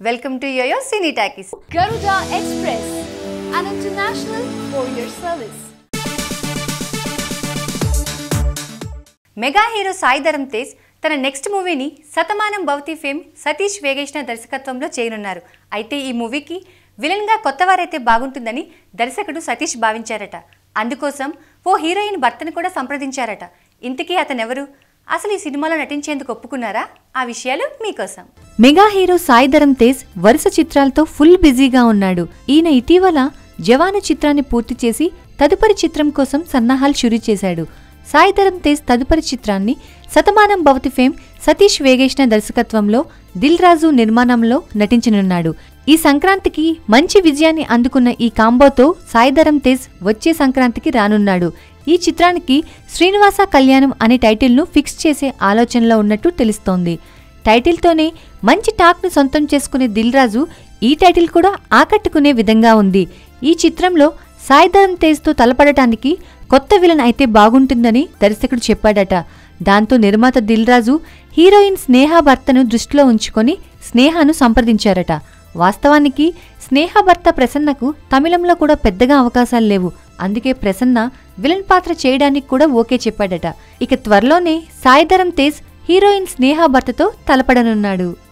Welcome to Yoyo cine talkies Garuda Express, an international courier service. Mega hero Sai Dharam Tej తన next మూవీని Shatamanam Bhavati fame Satish Vegesna దర్శకత్వంలో చేయనున్నారు. అయితే ఈ మూవీకి విలన్గా కొత్తవారైతే బాగుంటుందని దర్శకుడు సతీష్ భావించారట. అందుకోసం ఓ హీరోయిన్ భర్తను కూడా సంప్రదించారట. ఇంతకీ అతనెవరు? అసలు ఈ సినిమాలో నటించేందుకు ఒప్పుకున్నారా? ఆ విషయాలు మీకోసం. మెగా హీరో సాయి ధరమ్ తేజ్ వరుస చిత్రాలతో ఫుల్ బిజీగా ఉన్నాడు. ఈయన ఇటీవల జవాను చిత్రాన్ని పూర్తి చేసి తదుపరి చిత్రం కోసం సన్నాహాలు షురూ చేశాడు. సాయిధరం తేజ్ తదుపరి చిత్రాన్ని శతమానం భవతి ఫేమ్ సతీష్ వేగేష్ణ దర్శకత్వంలో దిల్ రాజు నిర్మాణంలో నటించనున్నాడు. ఈ సంక్రాంతికి మంచి విజయాన్ని అందుకున్న ఈ కాంబోతో సాయిధరం తేజ్ వచ్చే సంక్రాంతికి రానున్నాడు. ఈ చిత్రానికి శ్రీనివాస కళ్యాణం అనే టైటిల్ను ఫిక్స్ చేసే ఆలోచనలో ఉన్నట్టు తెలుస్తోంది. టైటిల్తోనే మంచి టాక్ను సొంతం చేసుకునే దిల్ రాజు ఈ టైటిల్ కూడా ఆకట్టుకునే విధంగా ఉంది. ఈ చిత్రంలో సాయిధరం తేజ్తో తలపడటానికి కొత్త విలన్ అయితే బాగుంటుందని దర్శకుడు చెప్పాడట. దాంతో నిర్మాత దిల్ రాజు హీరోయిన్ స్నేహ భర్తను దృష్టిలో ఉంచుకొని స్నేహను సంప్రదించారట. వాస్తవానికి స్నేహ భర్త ప్రసన్నకు తమిళంలో కూడా పెద్దగా అవకాశాలు లేవు. అందుకే ప్రసన్న విలన్ పాత్ర చేయడానికి కూడా ఓకే చెప్పాడట. ఇక త్వరలోనే సాయిధరం తేజ్ హీరోయిన్ స్నేహ భర్తతో తలపడనున్నాడు.